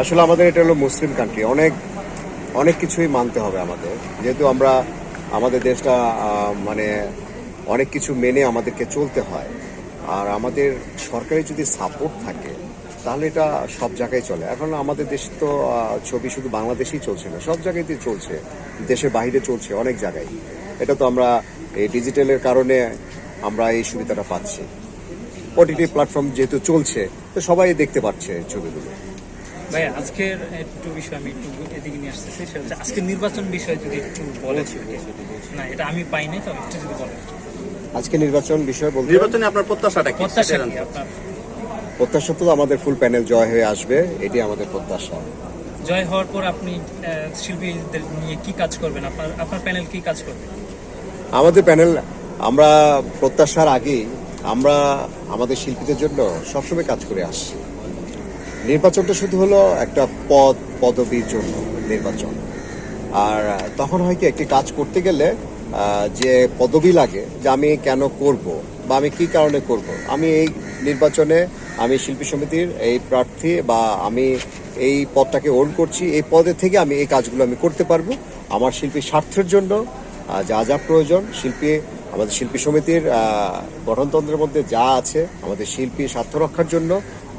আসলে আমাদের এটা হলো মুসলিম কান্ট্রি অনেক অনেক কিছুই মানতে হবে আমাদের। যেহেতু আমরা, আমাদের দেশটা মানে অনেক কিছু মেনে আমাদেরকে চলতে হয়। আর আমাদের সরকারি যদি সাপোর্ট থাকে, তাহলে এটা সব জায়গায় চলে। এখন আমাদের দেশ তো ছবি শুধু বাংলাদেশেই চলছে না, সব জায়গাতেই চলছে। দেশের বাইরে চলছে অনেক জায়গায়। এটা তো আমরা এই ডিজিটালের কারণে আমরা এই সুবিধাটা পাচ্ছি। ওটিটি প্ল্যাটফর্ম যেহেতু চলছে, তো সবাই দেখতে পাচ্ছে ছবিগুলো। ভাই আজকের একটু বিষয় আমি একটু এদিকে নিয়ে আসতেছি সেটা হচ্ছে আজকের নির্বাচন বিষয়ে যদি একটু বলেন। না এটা আমি পাই নাই তো একটু যদি বলেন। আজকে নির্বাচন বিষয় বলতে নির্বাচনে আপনার প্রত্যাশাটা কি? প্রত্যাশা কি? আপনার প্রত্যাশা তো আমাদের ফুল প্যানেল জয় হয়ে আসবে এটি আমাদের প্রত্যাশা। জয় হওয়ার পর আপনি আহ, শিল্পীদের নিয়ে কি কাজ করবেন? আপনার আপনার প্যানেল কি কাজ করবে? আমাদের প্যানেল আমরা প্রত্যাশার আগেই আমরা আমাদের শিল্পীদের জন্য সবসময় কাজ করে আসছি। নির্বাচনটা শুধু হলো একটা পদ, পদবীর জন্য নির্বাচন। আর তখন হয় কি, একটি কাজ করতে গেলে যে পদবি লাগে, যে আমি কেন করব, বা আমি কি কারণে করব, আমি এই নির্বাচনে আমি শিল্পী সমিতির এই প্রার্থী, বা আমি এই পদটাকে ওন করছি, এই পদে থেকে আমি এই কাজগুলো আমি করতে পারব। আমার শিল্পী স্বার্থের জন্য যা যা প্রয়োজন, শিল্পী আমাদের শিল্পী সমিতির গঠনতন্ত্রের মধ্যে যা আছে আমাদের শিল্পী স্বার্থ রক্ষার জন্য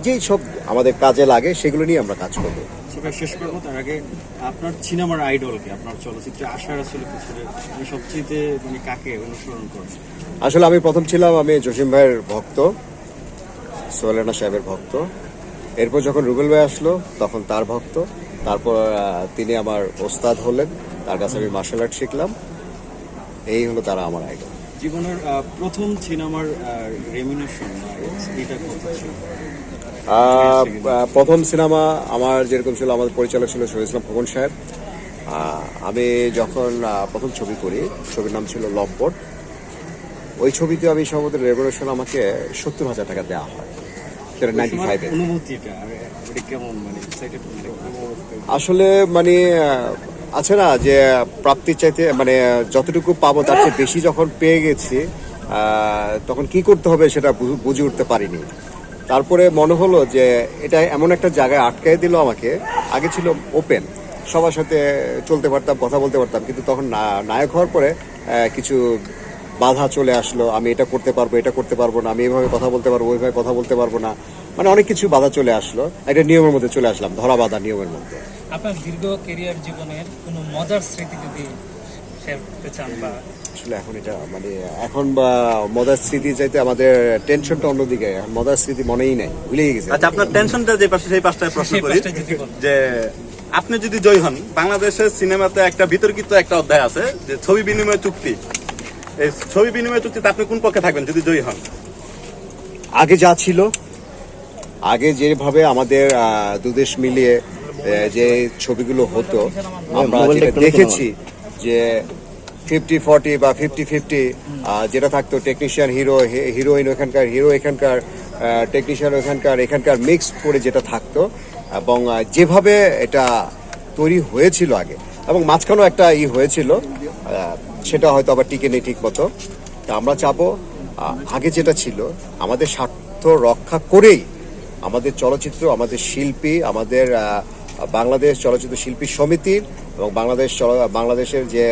যেই সব আমাদের কাজে লাগে সেগুলো নিয়ে আমরা কাজ করব। সেটা শেষ করব। তার আগে আপনার সিনেমার আইডলকে আপনার চলচ্চিত্রে আশার আসলে সবচেয়ে মানে কাকে অনুসরণ করেন আসলে আমি প্রথম ছিলাম আমি জসিম ভাইয়ের ভক্ত সোহেলানা সাহেবের ভক্ত। এরপর যখন রুবেল ভাই আসলো তখন তার ভক্ত। তারপর তিনি আমার ওস্তাদ হলেন। তার কাছে আমি মার্শাল আর্ট শিখলাম। এই হলো তারা আমার আইডল জীবনের প্রথম সিনেমার রেমিনেশন এটা কত ছিল? প্রথম সিনেমা আমার যেরকম ছিল আমাদের পরিচালক ছিল শহীদ ইসলাম খোকন সাহেব। আমি যখন প্রথম ছবি করি ছবির নাম ছিল লম্পট ওই ছবিতে আমি সম্ভবত রেভলিউশন আমাকে সত্তর হাজার টাকা দেওয়া হয়। সেটা নাইনটি ফাইভে মানে আসলে মানে আছে না যে প্রাপ্তির চাইতে মানে যতটুকু পাবো তার চেয়ে বেশি যখন পেয়ে গেছি তখন কি করতে হবে সেটা বুঝে উঠতে পারিনি। তারপরে মনে হলো যে এটা এমন একটা জায়গায় আটকাই দিল আমাকে। আগে ছিল ওপেন সবার সাথে চলতে পারতাম, কথা বলতে পারতাম, কিন্তু তখন নায়ক হওয়ার পরে কিছু বাধা চলে আসলো, আমি এটা করতে পারব, এটা করতে পারব না, আমি এইভাবে কথা বলতে পারব, ওইভাবে কথা বলতে পারব না মানে অনেক কিছু বাধা চলে আসলো। একটা নিয়মের মধ্যে চলে আসলাম, ধরা বাধা নিয়মের মধ্যে। আপনার দীর্ঘ কেরিয়ার জীবনের কোনো মজার স্মৃতি যদি শেয়ার করতে চান বা আসলে এখন এটা মানে এখন বা মজার স্মৃতি চাইতে আমাদের টেনশনটা অন্যদিকে মজার স্মৃতি মনেই নাই ভুলেই গেছে। আচ্ছা আপনার টেনশনটা যে পাশে সেই পাশটায় প্রশ্ন করি। যে আপনি যদি জয় হন বাংলাদেশের সিনেমাতে একটা বিতর্কিত একটা অধ্যায় আছে যে ছবি বিনিময় চুক্তি। এই ছবি বিনিময় চুক্তিতে আপনি কোন পক্ষে থাকবেন যদি জয়ী হন? আগে যা ছিল আগে যেভাবে আমাদের দুদেশ মিলিয়ে যে ছবিগুলো হতো আমরা যেটা দেখেছি যে ফিফটি ফর্টি বা ফিফটি ফিফটি যেটা থাকতো টেকনিশিয়ান হিরো হিরোইন ওখানকার হিরো এখানকার টেকনিশিয়ান ওখানকার এখানকার মিক্স করে যেটা থাকতো এবং যেভাবে এটা তৈরি হয়েছিল আগে এবং মাঝখানেও একটা ই হয়েছিল সেটা হয়তো আবার টিকে নেই ঠিক মতো তা আমরা চাবো আগে যেটা ছিল আমাদের স্বার্থ রক্ষা করেই আমাদের চলচ্চিত্র আমাদের শিল্পী আমাদের বাংলাদেশ চলচ্চিত্র শিল্পী সমিতির এবং বাংলাদেশ বাংলাদেশের যে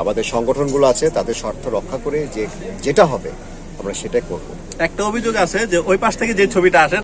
আমাদের সংগঠনগুলো আছে, তাদের স্বার্থ রক্ষা করে যে, যেটা হবে, আমরা সেটাই করব। একটা অভিযোগ আছে যে, ওই পাশ থেকে যে ছবিটা আসে